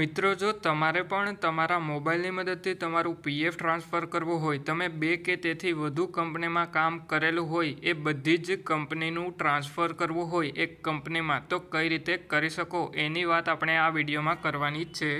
મિત્રો, જો તમારે પણ તમારા મોબાઈલની મદદથી તમારું પીએફ ટ્રાન્સફર કરવું હોય, તમે બે કે તેથી વધુ કંપનીમાં કામ કરેલું હોય, એ બધી જ કંપનીનું ટ્રાન્સફર કરવું હોય એક કંપનીમાં, તો કઈ રીતે કરી શકો? એની વાત આપણે આ વિડીયોમાં કરવાની છે.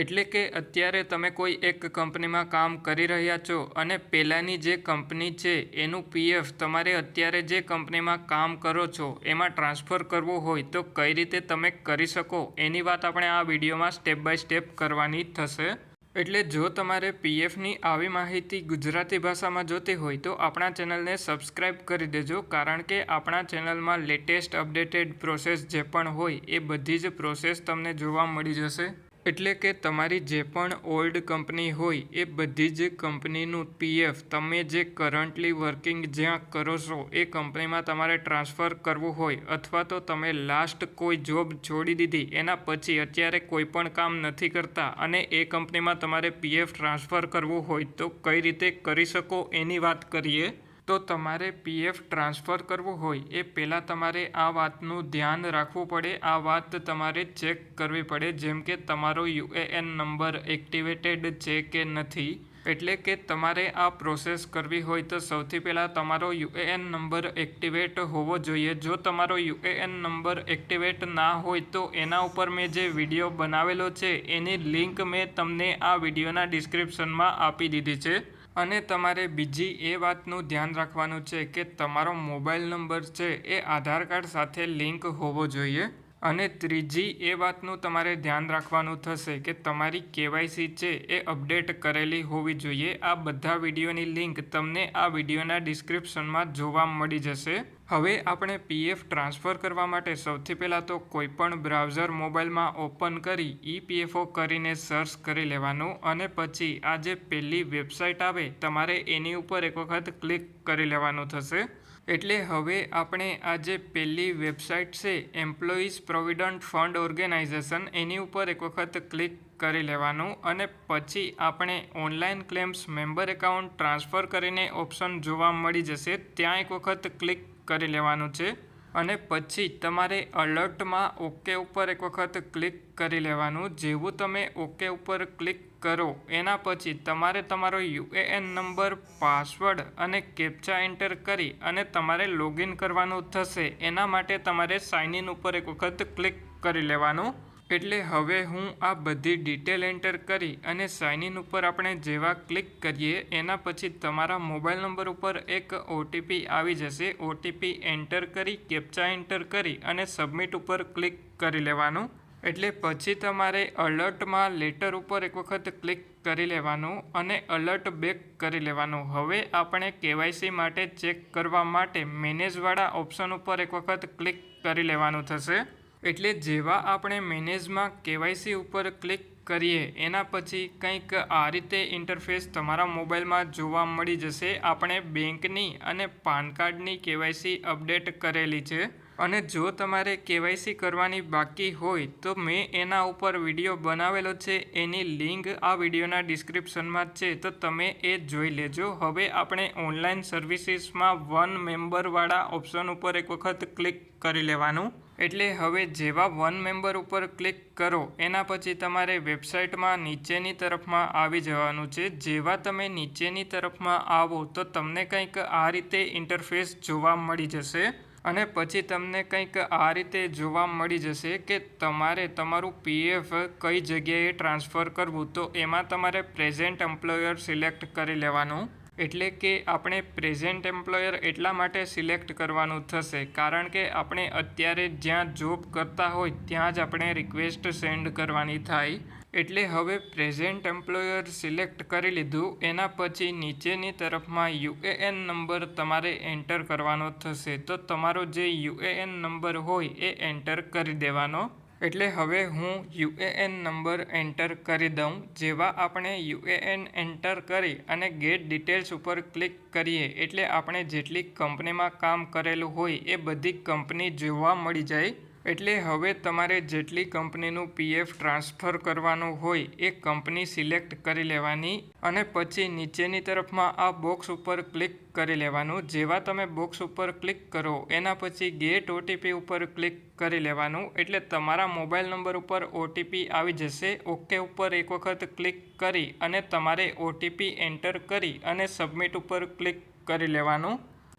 એટલે કે અત્યારે તમે કોઈ એક કંપનીમાં કામ કરી રહ્યા છો અને પહેલાંની જે કંપની છે, એનું પીએફ તમારે અત્યારે જે કંપનીમાં કામ કરો છો, એમાં ટ્રાન્સફર કરવું હોય તો કઈ રીતે તમે કરી શકો? એની વાત આપણે આ વિડીયોમાં સ્ટેપ બાય સ્ટેપ કરવાની થશે. એટલે જો તમારે પીએફની આવી માહિતી ગુજરાતી ભાષામાં જોતી હોય તો આપણા ચેનલને સબસ્ક્રાઇબ કરી દેજો, કારણ કે આપણા ચેનલમાં લેટેસ્ટ અપડેટેડ પ્રોસેસ જે પણ હોય એ બધી જ પ્રોસેસ તમને જોવા મળી જશે. એટલે કે તમારી જે પણ ઓલ્ડ કંપની હોય એ બધી જ કંપનીનું પીએફ તમે જે કરન્ટલી વર્કિંગ જ્યાં કરો છો એ કંપનીમાં તમારે ટ્રાન્સફર કરવું હોય અથવા તો તમે લાસ્ટ કોઈ જોબ છોડી દીધી એના પછી અત્યારે કોઈ પણ કામ નથી કરતા અને એ કંપનીમાં તમારે પીએફ ટ્રાન્સફર કરવું હોય તો કઈ રીતે કરી શકો એની વાત કરીએ? તો તમારે પીએફ ટ્રાન્સફર કરવું હોય, એ પહેલાં તમારે આ વાતનું ધ્યાન રાખવું પડે. આ વાત તમારે ચેક કરવી પડે, જેમ કે તમારો યુએએન નંબર એક્ટિવેટેડ છે કે નથી. એટલે કે તમારે આ પ્રોસેસ કરવી હોય તો સૌથી પહેલાં તમારો યુએએન નંબર એક્ટિવેટ હોવો જોઈએ. જો તમારો યુએએન નંબર એક્ટિવેટ ના હોય તો એના ઉપર મેં જે વીડિયો બનાવેલો છે, એની લિંક મેં તમને આ વિડીયોના ડિસ્ક્રિપ્શનમાં આપી દીધી છે. અને તમારે બીજી એ વાતનું ધ્યાન રાખવાનું છે કે તમારો મોબાઈલ નંબર છે એ આધાર કાર્ડ સાથે લિંક હોવો જોઈએ. અને ત્રીજી એ વાતનું તમારે ધ્યાન રાખવાનું થશે કે તમારી કેવાયસી છે એ અપડેટ કરેલી હોવી જોઈએ. આ બધા વિડીયોની લિંક તમને આ વિડીયોના ડિસ્ક્રિપ્શનમાં જોવા મળી જશે. હવે આપણે પીએફ ટ્રાન્સફર કરવા માટે સૌથી પહેલાં તો કોઈપણ બ્રાઉઝર મોબાઈલમાં ઓપન કરી ઈપીએફઓ કરીને સર્ચ કરી લેવાનું અને પછી આ જે પહેલી વેબસાઇટ આવે, તમારે એની ઉપર એક વખત ક્લિક કરી લેવાનું થશે. એટલે હવે આપણે આ જે પહેલી વેબસાઇટ છે એમ્પ્લોઈઝ પ્રોવિડન્ટ ફંડ ઓર્ગેનાઇઝેશન એની ઉપર એક વખત ક્લિક કરી લેવાનું અને પછી આપણે online claims member account transfer કરીને ઓપ્શન જોવા મળી જશે. ત્યાં એક વખત ક્લિક કરી લેવાનું છે અને પછી તમારે અલર્ટમાં ઓકે ઉપર એક વખત ક્લિક કરી લેવાનું. જેવું તમે ઓકે ઉપર ક્લિક કરો, એના પછી તમારે તમારો યુએએન નંબર, પાસવર્ડ અને કેપ્ચા એન્ટર કરી અને તમારે લોગિન કરવાનું થશે. એના માટે તમારે સાઇન ઇન ઉપર એક વખત ક્લિક કરી લેવાનું. એટલે હવે હું આ બધી ડિટેલ એન્ટર કરી અને સાઇન ઇન ઉપર આપણે જેવા ક્લિક કરીએ, એના પછી તમારા મોબાઈલ નંબર ઉપર એક ઓટીપી આવી જશે. ઓટીપી એન્ટર કરી કેપ્ચા એન્ટર કરી અને સબમિટ ઉપર ક્લિક કરી લેવાનું. એટલે પછી તમારે અલર્ટમાં લેટર ઉપર એક વખત ક્લિક કરી લેવાનું અને અલર્ટ બેક કરી લેવાનું. હવે આપણે કેવાયસી માટે ચેક કરવા માટે મેનેજવાળા ઓપ્શન ઉપર એક વખત ક્લિક કરી લેવાનું થશે. એટલે જેવા આપણે મેનેજમાં કેવાયસી ઉપર ક્લિક કરીએ, એના પછી કંઈક આ રીતે ઇન્ટરફેસ તમારા મોબાઈલમાં જોવા મળી જશે. આપણે બેંકની અને પાન કાર્ડની કેવાયસી અપડેટ કરેલી છે. અને જો તમારે કેવાયસી કરવાની બાકી હોય, તો મેં એના ઉપર વીડિયો બનાવેલો છે. એની લિંક આ વિડીયોના ડિસ્ક્રિપ્શનમાં છે. તો તમે એ જોઈ લેજો. હવે આપણે ઓનલાઈન સર્વિસીસમાં વન મેમ્બરવાળા ઓપ્શન ઉપર એક વખત ક્લિક કરી લેવાનું. એટલે હવે જેવા વન મેમ્બર ઉપર ક્લિક કરો, એના પછી તમારે વેબસાઇટમાં નીચેની તરફમાં આવી જવાનું છે. જેવા તમે નીચેની તરફમાં આવો, તો તમને કંઈક આ રીતે ઇન્ટરફેસ જોવા મળી જશે અને પછી તમને કંઈક આ રીતે જોવા મળી જશે કે તમારે તમારું પીએફ કઈ જગ્યાએ ટ્રાન્સફર કરવું, તો એમાં તમારે પ્રેઝન્ટ એમ્પ્લોયર સિલેક્ટ કરી લેવાનું. એટલે કે આપણે પ્રેઝન્ટ એમ્પ્લોયર એટલા માટે સિલેક્ટ કરવાનું થશે, કારણ કે આપણે અત્યારે જ્યાં જોબ કરતા હોય ત્યાં જ આપણે રિક્વેસ્ટ સેન્ડ કરવાની થાય. એટલે હવે પ્રેઝન્ટ એમ્પ્લોયર સિલેક્ટ કરી લીધું, એના પછી નીચેની તરફમાં યુએએન નંબર તમારે એન્ટર કરવાનો થશે. તો તમારો જે યુએએન નંબર હોય એ એન્ટર કરી દેવાનો. એટલે હવે હું યુએએન નંબર એન્ટર કરી દઉં, જેવા આપણે યુએએન એન્ટર કરી અને ગેટ ડિટેલ્સ ઉપર ક્લિક કરીએ, એટલે આપણે જેટલી કંપનીમાં કામ કરેલું હોય એ બધી કંપની જોવા મળી જાય. એટલે હવે તમારે જેટલી કંપનીનું પીએફ ટ્રાન્સફર કરવાનું હોય એ કંપની સિલેક્ટ કરી લેવાની અને પછી નીચેની તરફમાં આ બોક્સ ઉપર ક્લિક કરી લેવાનું. જેવા તમે બોક્સ ઉપર ક્લિક કરો, એના પછી ગેટ ઓટીપી ઉપર ક્લિક કરી લેવાનું. એટલે તમારા મોબાઈલ નંબર ઉપર ઓટીપી આવી જશે. ઓકે ઉપર એક વખત ક્લિક કરી અને તમારે ઓટીપી એન્ટર કરી અને સબમિટ ઉપર ક્લિક કરી લેવાનું.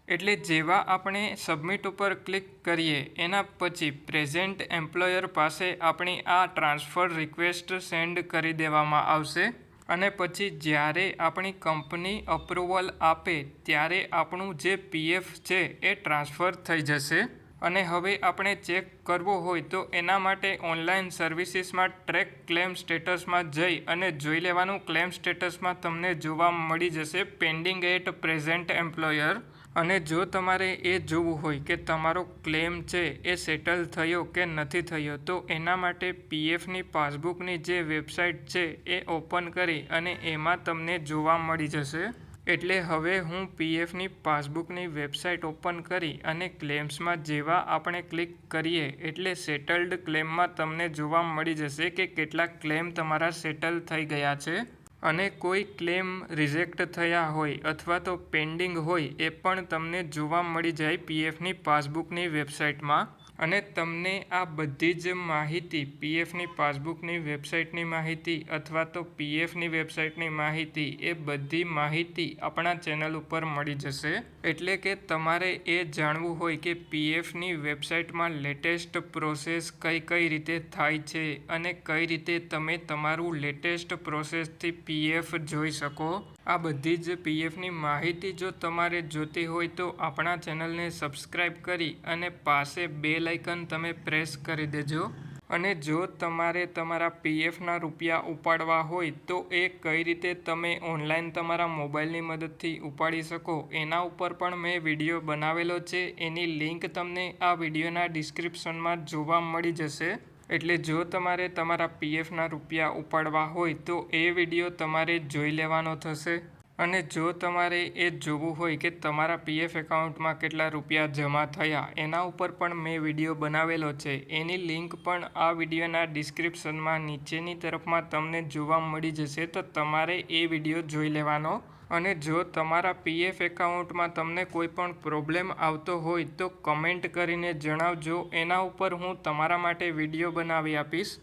એટલે જેવા આપણે સબમિટ ઉપર ક્લિક કરીએ, એના પછી પ્રેઝન્ટ એમ્પ્લોયર પાસે આપણી આ ટ્રાન્સફર રિક્વેસ્ટ સેન્ડ કરી દેવામાં આવશે. અને પછી જ્યારે આપણી કંપની અપ્રુવલ આપે, ત્યારે આપણું જે પીએફ છે એ ટ્રાન્સફર થઈ જશે. અને હવે આપણે ચેક કરવો હોય તો એના માટે ઓનલાઈન સર્વિસીસમાં ટ્રેક ક્લેમ સ્ટેટસમાં જઈ અને જોઈ લેવાનું. ક્લેમ સ્ટેટસમાં તમને જોવા મળી જશે પેન્ડિંગ એટ પ્રેઝન્ટ એમ્પ્લોયર અને જો તમારે એ જોવું હોય કે તમારો ક્લેમ છે એ સેટલ થયો કે નથી થયો, તો એના માટે પીએફની પાસબુકની જે વેબસાઇટ છે એ ઓપન કરી અને એમાં તમને જોવા મળી જશે. એટલે હવે હું પીએફની પાસબુકની વેબસાઇટ ઓપન કરી અને ક્લેમ્સમાં જેવા આપણે ક્લિક કરીએ, એટલે સેટલ્ડ ક્લેમમાં તમને જોવા મળી જશે કે કેટલા ક્લેમ તમારા સેટલ થઈ ગયા છે. અને કોઈ ક્લેમ રિજેક્ટ થયા હોય અથવા તો પેન્ડિંગ હોય એ પણ તમને જોવા મળી જાય પીએફની પાસબુકની વેબસાઇટમાં. અને તમને આ બધી જ માહિતી, પીએફની પાસબુકની વેબસાઇટની માહિતી અથવા તો પીએફની વેબસાઇટની માહિતી એ બધી માહિતી આપણા ચેનલ ઉપર મળી જશે. એટલે કે તમારે એ જાણવું હોય કે પીએફની વેબસાઇટમાં લેટેસ્ટ પ્રોસેસ કઈ કઈ રીતે થાય છે અને કઈ રીતે તમે તમારું લેટેસ્ટ પ્રોસેસથી પીએફ જોઈ શકો. આ બધી જ પીએફની માહિતી જો તમારે જોતી હોય તો આપણા ચેનલને સબસ્ક્રાઈબ કરી અને પાસે બે લાઇકન તમે પ્રેસ કરી દેજો. અને જો તમારે તમારા પીએફના રૂપિયા ઉપાડવા હોય, તો એ કઈ રીતે તમે ઓનલાઈન તમારા મોબાઈલની મદદથી ઉપાડી શકો? એના ઉપર પણ મેં વીડિયો બનાવેલો છે. એની લિંક તમને આ વિડીયોના ડિસ્ક્રિપ્શનમાં જોવા મળી જશે. એટલે જો તમારે તમારા પીએફના રૂપિયા ઉપાડવા હોય, તો એ વીડિયો તમારે જોઈ લેવાનો થશે. અને જો તમારે એ જોવું હોય કે તમારા પીએફ એકાઉન્ટમાં કેટલા રૂપિયા જમા થયા, એના ઉપર પણ મેં વીડિયો બનાવેલો છે. એની લિંક પણ આ વિડીયોના ડિસ્ક્રિપ્શનમાં નીચેની તરફમાં તમને જોવા મળી જશે, તો તમારે એ વીડિયો જોઈ લેવાનો. અને જો તમારા પીએફ એકાઉન્ટમાં તમને કોઈ પણ પ્રોબ્લેમ આવતો હોય, તો કમેન્ટ કરીને જણાવજો. એના ઉપર હું તમારા માટે વીડિયો બનાવી આપીશ.